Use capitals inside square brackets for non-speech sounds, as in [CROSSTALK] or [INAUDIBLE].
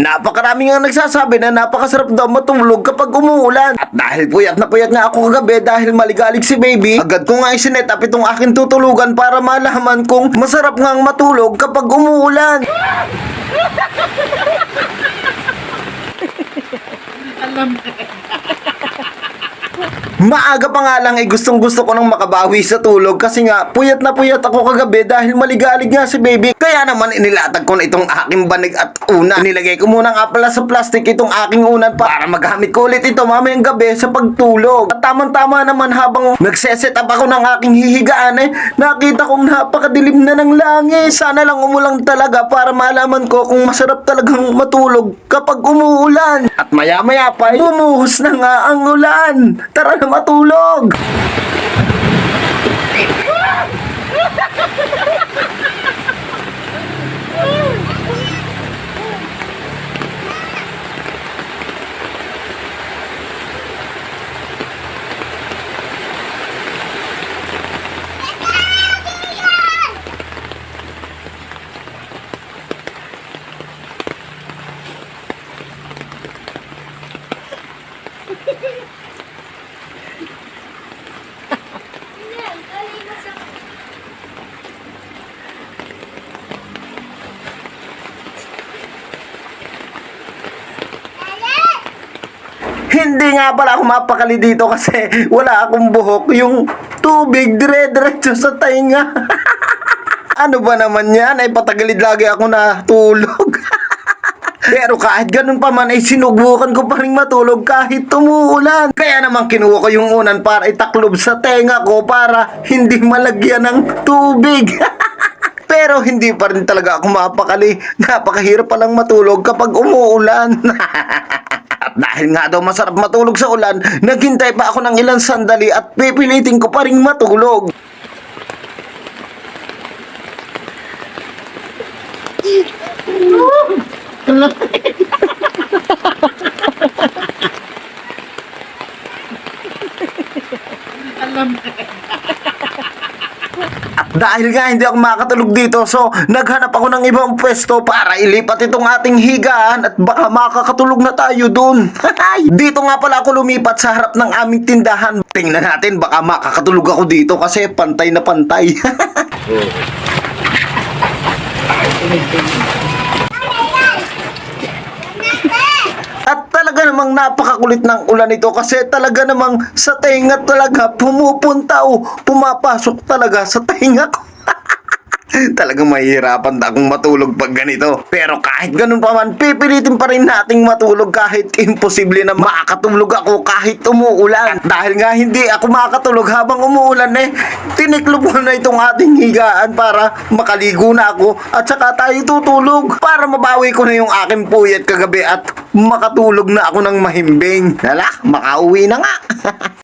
Napakarami nga nagsasabi na napakasarap daw matulog kapag umuulan. At dahil puyat na puyat nga ako kagabi dahil maligalig si baby, agad ko nga isinet up itong aking tutulugan para malaman kung masarap nga matulog kapag umuulan. [LAUGHS] Maaga pa nga lang ay gustong gusto ko nang makabawi sa tulog kasi nga puyat na puyat ako kagabi dahil maligalig nga si baby. Kaya naman inilatag ko na itong aking banig at una. Nilagay ko muna nga pala sa plastic itong aking unan para magamit ko ulit ito mamayang gabi sa pagtulog. At tamang-tama naman habang nagseset up ako ng aking hihigaan eh, nakita kong napakadilim na ng langit. Sana lang umulang talaga para malaman ko kung masarap talagang matulog kapag umuulan. At maya-maya pa, eh, bumuhos na nga ang ulan. Tara na matulog! Hindi nga pala ako mapakali dito kasi [LAUGHS] wala akong buhok. Yung tubig dire-diretso sa tainga. [LAUGHS] ano ba naman yan? Ay patagilid lagi ako na tulog. [LAUGHS] Pero kahit ganun pa man ay sinubukan ko pa rin matulog kahit tumuulan. Kaya naman kinuha ko yung unan para itaklob sa tenga ko para hindi malagyan ng tubig. Pero hindi pa rin talaga ako mapakali. Napakahirap palang matulog kapag umuulan. At dahil nga daw masarap matulog sa ulan, naghintay pa ako ng ilang sandali at pipilitin ko pa rin matulog. At dahil nga hindi ako makatulog dito, so naghanap ako ng ibang pwesto para ilipat itong ating higaan at baka makakatulog na tayo dun. [LAUGHS] dito nga pala ako lumipat sa harap ng aming tindahan. Tingnan natin, baka makakatulog ako dito kasi pantay na pantay. [LAUGHS] At talaga namang napakakulit ng ulan ito kasi talaga namang sa tenga talaga pumupunta o pumapasok talaga sa tenga ko. [LAUGHS] Talagang mahihirapan na akong matulog pag ganito. Pero kahit ganun pa man, pipilitin pa rin nating matulog kahit imposible na makakatulog ako kahit umuulan. At dahil nga hindi ako makakatulog habang umuulan eh, tiniklob ko na itong ating higaan para makaligo na ako at saka tayo tutulog para mabawi ko na yung aking puyat kagabi at makatulog na ako ng mahimbing. Hala, makauwi na nga. [LAUGHS]